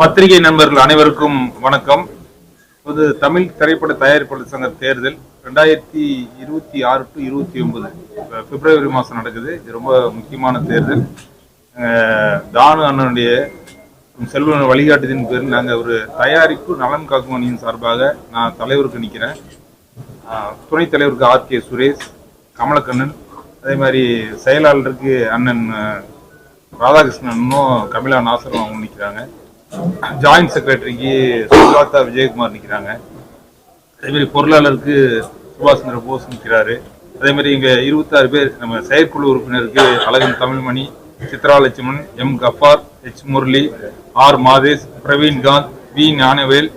பத்திரிகை நண்பர்கள் அனைவருக்கும் வணக்கம். இது தமிழ் திரைப்பட தயாரிப்பாளர் சங்க தேர்தல் ரெண்டாயிரத்தி இருபத்தி ஆறு டு இருபத்தி ஒன்பது. பிப்ரவரி மாதம் நடக்குது. இது ரொம்ப முக்கியமான தேர்தல். தானு அண்ணனுடைய செல்வன் வழிகாட்டுதின் பேர் நாங்கள் ஒரு தயாரிப்பு நலன் காக்கும் அணியின் சார்பாக நான் தலைவருக்கு நிற்கிறேன் துணைத் தலைவருக்கு ஆர் கே சுரேஷ் கமலக்கண்ணன் அதே மாதிரி செயலாளருக்கு அண்ணன் ராதாகிருஷ்ணனும் கமிலா நாசரும் அவங்க நிற்கிறாங்க ஜாயிண்ட் செக்ரட்டரிக்கு சுஜாதா விஜயகுமார் நிற்கிறாங்க அதே மாதிரி பொருளாளருக்கு சுபாஷ் சந்திர போஸ் நிற்கிறாரு அதே மாதிரி இங்க இருபத்தாறு பேர் நம்ம செயற்குழு உறுப்பினருக்கு Azhagan Tamilmani Chitra Lakshmanan M Gaffar H Murali R Madhesh Praveen Kanth V Gnanavel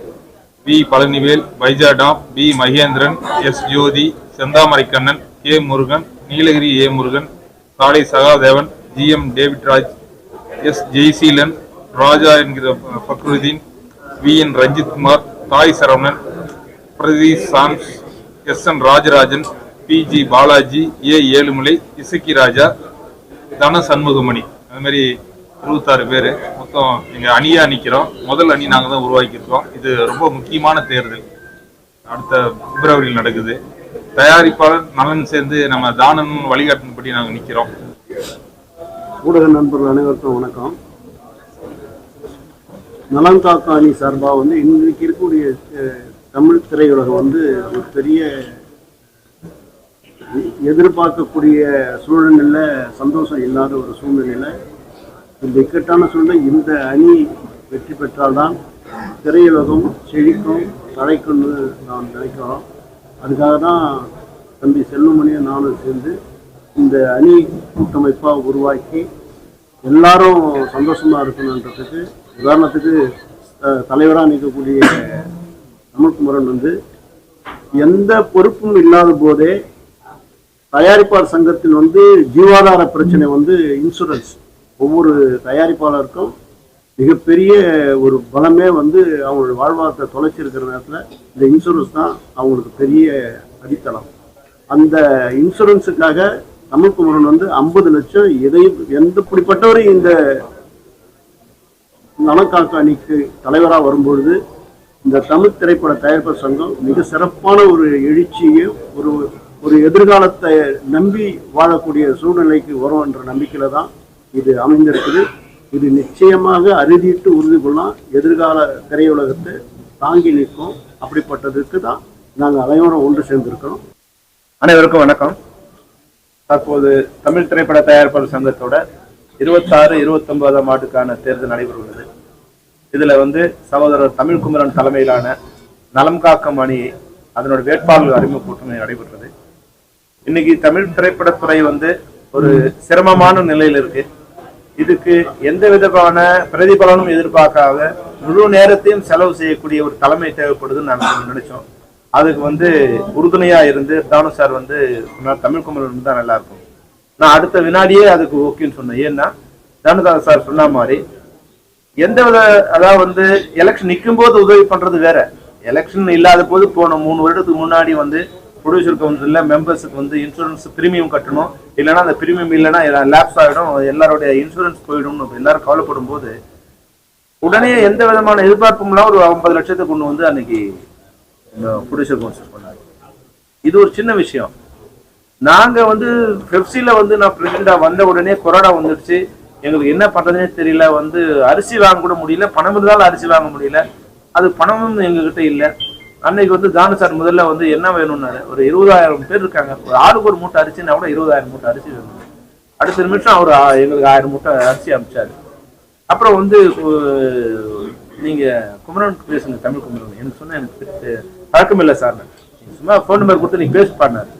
V Palanivel Vaijadam P Mahendran S Jothi Senthamarai Kannan K Murugan Nilgiri A Murugan சாலை Sahadevan G M Davidraj S Jeyaseelan Raja என்கிற Fakhruddin V. N. Ranjith Kumar தாய் Saravanan Pratheesh Sams S. N. Rajarajan P. G. Balaji A. Ezhumalai Isakki Raja தன சண்முகமணி. அது மாதிரி இருபத்தாறு பேர். மொத்தம் எங்கள் அணியாக நிற்கிறோம் முதல் அணி நாங்கள் தான் உருவாக்கியிருக்கோம். இது ரொம்ப முக்கியமான தேர்தல். அடுத்த பிப்ரவரியில் நடக்குது. தயாரிப்பாளர் நலன் சேர்ந்து நம்ம தானம் வழிகாட்டின்படி நாங்கள் நிற்கிறோம் ஊடக நண்பர்கள் அனைவருக்கும் வணக்கம். நலன் அணி சார்பாக வந்து இன்றைக்கு இருக்கக்கூடிய தமிழ் திரையுலகம் வந்து ஒரு பெரிய எதிர்பார்க்கக்கூடிய சூழ்நிலையில் சந்தோஷம் இல்லாத ஒரு சூழ்நிலையில் இந்த இக்கட்டான சூழ்நிலை இந்த அணி வெற்றி பெற்றால்தான் திரையுலகம் செழிக்கும் தழைக்கும்னு நான் நினைக்கிறோம். அதுக்காக தான் தம்பி செல்லுமணியும் நானும் சேர்ந்து இந்த அணி கூட்டமைப்பாக உருவாக்கி எல்லாரும் சந்தோஷமா இருக்கணுன்றதுக்கு உதாரணத்துக்கு தலைவராக நிற்கக்கூடிய தமிழ்குமரன் வந்து எந்த பொறுப்பும் இல்லாத போதே தயாரிப்பாளர் சங்கத்தில் வந்து ஜீவாதார பிரச்சனை வந்து இன்சூரன்ஸ் ஒவ்வொரு தயாரிப்பாளருக்கும் மிகப்பெரிய ஒரு பலமே வந்து அவங்களுடைய வாழ்வாதாரத்தை தொலைச்சிருக்கிற நேரத்தில் இந்த இன்சூரன்ஸ் தான் அவங்களுக்கு பெரிய அடித்தளம். அந்த இன்சூரன்ஸுக்காக தமிழ்குமரன் வந்து ஐம்பது லட்சம் எதையும் எந்த இப்படிப்பட்டவரையும் இந்த நலக்காக்க அணிக்கு தலைவராக வரும்பொழுது இந்த தமிழ் திரைப்பட தயாரிப்பு சங்கம் மிக சிறப்பான ஒரு எழுச்சியையும் ஒரு ஒரு எதிர்காலத்தை நம்பி வாழக்கூடிய சூழ்நிலைக்கு வரும் என்ற நம்பிக்கையில தான் இது அமைந்திருக்குது. இது நிச்சயமாக அறுதிட்டு உறுதி கொள்ளலாம். எதிர்கால திரையுலகத்தை தாங்கி நிற்கும். அப்படிப்பட்டதுக்கு தான் நாங்கள் அனைவரும் ஒன்று சேர்ந்திருக்கிறோம். அனைவருக்கும் வணக்கம். தற்போது தமிழ் திரைப்பட தயாரிப்பாளர் சங்கத்தோட இருபத்தாறு இருபத்தொன்பதாம் ஆண்டுக்கான தேர்தல் நடைபெற உள்ளது இதுல வந்து சகோதரர் தமிழ்குமரன் தலைமையிலான நலம் காக்கும் அணி அதனோட வேட்பாளர்கள் அறிமுக கூட்டணி நடைபெற்றது. இன்னைக்கு தமிழ் திரைப்படத்துறை வந்து ஒரு சிரமமான நிலையில் இருக்கு. இதுக்கு எந்த விதமான பிரதிபலனும் எதிர்பார்க்காத முழு நேரத்தையும் செலவு செய்யக்கூடிய ஒரு தலைமை தேவைப்படுதுன்னு நாங்கள் நினைச்சோம். அதுக்கு வந்து உறுதுணையா இருந்து தானு சார் வந்து சொன்னார் தமிழ் குமரன் இருந்தால் நல்லா இருக்கும். நான் அடுத்த வினாடியே அதுக்கு ஓகேன்னு சொன்னேன். ஏன்னா தானுதாஸ் சார் சொன்ன மாதிரி எந்த வித அதாவது வந்து எலெக்ஷன் நிற்கும் போது உதவி பண்றது வேற. எலெக்ஷன் இல்லாத போது போன மூணு வருடத்துக்கு முன்னாடி வந்து ப்ரொடியூசர் கவுன்சில்ல மெம்பர்ஸுக்கு வந்து இன்சூரன்ஸ் ப்ரீமியம் கட்டணும். இல்லைன்னா அந்த ப்ரீமியம் இல்லைன்னா லேப்ஸ் ஆகிடும் எல்லாருடைய இன்சூரன்ஸ் போயிடும்னு எல்லாரும் கவலைப்படும் போது உடனே எந்த விதமான எதிர்பார்ப்பும் இல்லாம ஒரு ஐம்பது லட்சத்தை கொண்டு வந்து அன்னைக்கு ப்ரொடியூசர் கவுன்சில் பண்ணாரு இது ஒரு சின்ன விஷயம். நாங்கள் வந்து பெப்சியில் வந்து நான் பிரசிடண்டா வந்த உடனே கொரோனா வந்துடுச்சு எங்களுக்கு என்ன பண்ணுறதுனே தெரியல. வந்து அரிசி வாங்க கூட முடியல. பணம் இருந்தாலும் அரிசி வாங்க முடியல. அது பணமும் எங்ககிட்ட இல்லை. அன்னைக்கு வந்து தானு சார் முதல்ல வந்து என்ன வேணும்னாரு? ஒரு இருபதாயிரம் பேர் இருக்காங்க. ஒரு ஆளுக்கு ஒரு மூட்டை அரிசினா கூட இருபதாயிரம் மூட்டை அரிசி வேணும். அடுத்த நிமிஷம் அவர் எங்களுக்கு ஆயிரம் மூட்டை அரிசி அமிச்சாரு அப்புறம் வந்து நீங்க குமரன் பேசுங்க தமிழ் குமரன். எனக்கு சொன்ன எனக்கு பழக்கம் இல்லை சார் சும்மா ஃபோன் நம்பர் கொடுத்து நீங்க பேச பாடினார்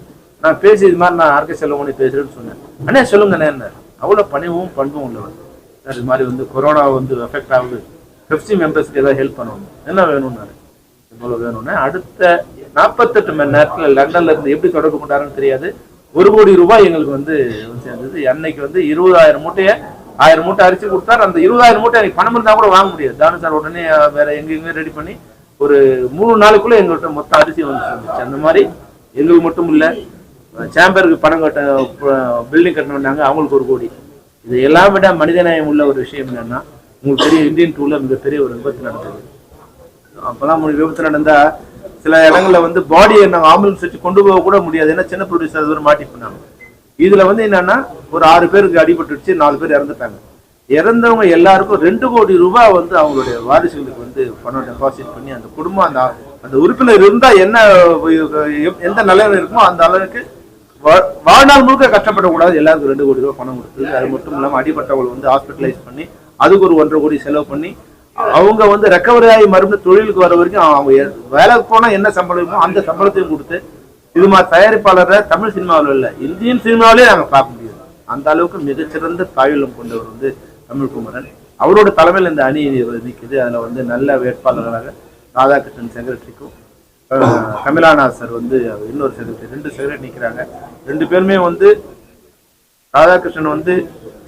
நான் பேசி இது மாதிரி நான் ஆர்கே செல்வமணி பேசுறேன்னு சொன்னேன். அண்ணே சொல்லுங்க என்ன அவ்வளோ பணிவும் பண்பும் உள்ளவர். சார் இது மாதிரி வந்து கொரோனா வந்து எஃபெக்ட் ஆகுது. பெப்சி மெம்பர்ஸ்க்கு ஏதாவது ஹெல்ப் பண்ணணும். என்ன வேணும்னாரு? இவ்வளோ வேணும்னா. அடுத்த நாற்பத்தெட்டு மணி நேரத்தில் லண்டன்ல இருந்து எப்படி தொடர்பு கொண்டாருன்னு தெரியாது. ஒரு கோடி ரூபாய் எங்களுக்கு வந்து வந்து சேர்ந்தது. அன்னைக்கு வந்து இருபதாயிரம் மூட்டையை ஆயிரம் மூட்டை அரிசி கொடுத்தார். அந்த இருபதாயிரம் மூட்டை எனக்கு பணம் இருந்தால் கூட வாங்க முடியாது. தானு சார் உடனே வேற எங்கேயுமே ரெடி பண்ணி ஒரு மூணு நாளுக்குள்ள எங்கள்கிட்ட மொத்த அரிசி வந்து அந்த மாதிரி எங்களுக்கு மட்டும் இல்லை சேம்பருக்கு பணம் கட்ட பில்டிங் கட்டணும்னாங்க அவங்களுக்கு ஒரு கோடி. இது எல்லாம் விட மனிதநேயம் உள்ள ஒரு விஷயம் என்னன்னா உங்களுக்கு பெரிய இந்தியன் டூல மிகப்பெரிய ஒரு விபத்து நடந்தது. அப்பெல்லாம் ஒரு விபத்து நடந்தா சில இடங்கள்ல வந்து பாடியை நாங்கள் ஆம்புலன்ஸ் வச்சு கொண்டு போக கூட முடியாது. ஏன்னா சின்ன ப்ரொடியூசர் ஒரு மாட்டி பண்ணாங்க இதுல வந்து என்னன்னா ஒரு ஆறு பேருக்கு அடிபட்டுடுச்சு நாலு பேர் இறந்துட்டாங்க. இறந்தவங்க எல்லாருக்கும் ரெண்டு கோடி ரூபாய் வந்து அவங்களுடைய வாரிசுகளுக்கு வந்து பணம் டெபாசிட் பண்ணி அந்த குடும்பம் அந்த அந்த உறுப்பினர் இருந்தா என்ன எந்த நிலையில இருக்குமோ அந்த அளவுக்கு வாழ்நாள் முழுக்க கஷ்டப்படக்கூடாது. எல்லாருக்கும் ரெண்டு கோடி ரூபாய் பணம் கொடுத்து அது மட்டும் இல்லாம அடிபட்டவங்களை வந்து ஹாஸ்பிட்டலைஸ் பண்ணி அதுக்கு ஒரு ஒன்றரை கோடி செலவு பண்ணி அவங்க வந்து ரெக்கவரி ஆகி மருந்து தொழிலுக்கு வர வரைக்கும் அவங்க வேலைக்கு போனா என்ன சம்பளம் அந்த சம்பளத்தையும் கொடுத்து இது மாதிரி தயாரிப்பாளரை தமிழ் சினிமாவில் இல்ல இந்தியன் சினிமாவிலே நாங்கள் பார்க்க முடியாது. அந்த அளவுக்கு மிகச்சிறந்த தாயுள்ளம் கொண்டவர் வந்து தமிழ் குமரன். அவரோட தலைமையில் இந்த அணி நிற்குது அதுல வந்து நல்ல வேட்பாளர்களாக ராதாகிருஷ்ணன் செக்ரட்டரிக்கும் கமலாநாத் சார் வந்து இன்னொரு செக்ரட்டரி ரெண்டு செக்ரட்டரி நிற்கிறாங்க ரெண்டு பேருமே வந்து ராதாகிருஷ்ணன் வந்து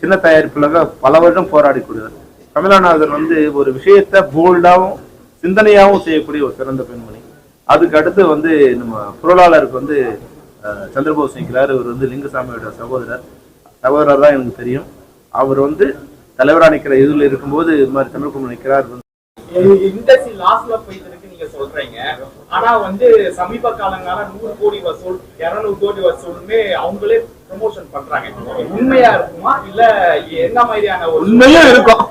சின்ன தயாரிப்புலக பல வருடம் போராடிக்கூடியவர் கமலாநாதர் வந்து ஒரு விஷயத்தை போல்டாவும் சிந்தனையாவும் செய்யக்கூடிய ஒரு சிறந்த பெண்மணி. அதுக்கு அடுத்து வந்து நம்ம பொருளாளருக்கு வந்து சந்திரபோஸ் நிற்கிறார் இவர் வந்து லிங்குசாமியோட சகோதரர். சகோதரர் தான் எனக்கு தெரியும். அவர் வந்து தலைவரா நிற்கிற இதுல இருக்கும்போது இது மாதிரி தமிழ்குமரன் நிற்கிறார் வந்து இண்டஸ்ட்ரி லாஸ்ல போயிட்டு இருக்கு நீங்க சொல்றீங்க. ஆனா வந்து சமீப காலங்கால நூறு கோடி வசூல் இருநூறு கோடி வசூல்னு அவங்களே ப்ரமோஷன் பண்றாங்க. உண்மையா இருக்குமா? இல்ல என்ன மாதிரியான ஒரு உண்மையும் இருக்கும்.